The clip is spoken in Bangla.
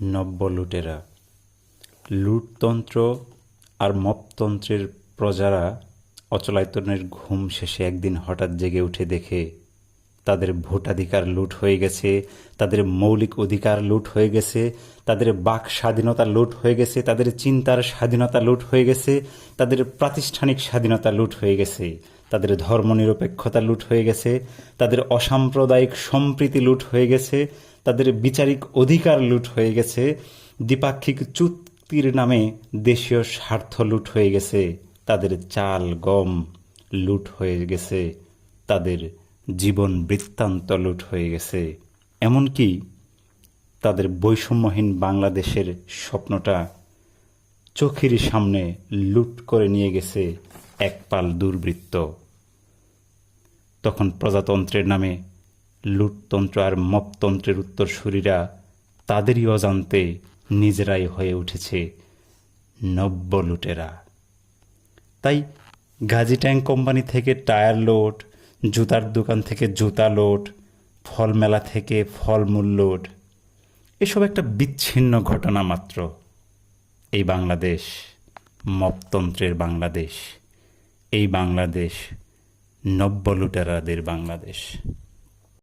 নব্য লুটেরা। লুটতন্ত্র আর মপতন্ত্রের প্রজারা অচলায়তনের ঘুম শেষে একদিন হঠাৎ জেগে উঠে দেখে, তাদের ভোটাধিকার লুট হয়ে গেছে, তাদের মৌলিক অধিকার লুট হয়ে গেছে, তাদের বাক স্বাধীনতা লুট হয়ে গেছে, তাদের চিন্তার স্বাধীনতা লুট হয়ে গেছে, তাদের প্রাতিষ্ঠানিক স্বাধীনতা লুট হয়ে গেছে। তাদের ধর্মনিরপেক্ষতা লুট হয়ে গেছে, তাদের অসাম্প্রদায়িক সম্প্রীতি লুট হয়ে গেছে, তাদের বিচারিক অধিকার লুট হয়ে গেছে, দ্বিপাক্ষিক চুক্তির নামে দেশীয় স্বার্থ লুট হয়ে গেছে, তাদের চাল গম লুট হয়ে গেছে, তাদের জীবন বৃত্তান্ত লুট হয়ে গেছে। এমনকি তাদের বৈষম্যহীন বাংলাদেশের স্বপ্নটা চোখের সামনে লুট করে নিয়ে গেছে একপাল দুর্বৃত্ত। তখন প্রজাতন্ত্রের নামে লুটতন্ত্র আর মপতন্ত্রের উত্তরসূরিরা তাদেরই অজান্তে নিজেরাই হয়ে উঠেছে নব্য লুটেরা। তাই গাজী ট্যাঙ্ক কোম্পানি থেকে টায়ার লোড, জুতার দোকান থেকে জুতা লোড ফল মেলা থেকে ফলমূল লোড, এসব একটা বিচ্ছিন্ন ঘটনা মাত্র। এই বাংলাদেশ মপতন্ত্রের বাংলাদেশ, এই বাংলাদেশ নব্য লুটেরাদের বাংলাদেশ।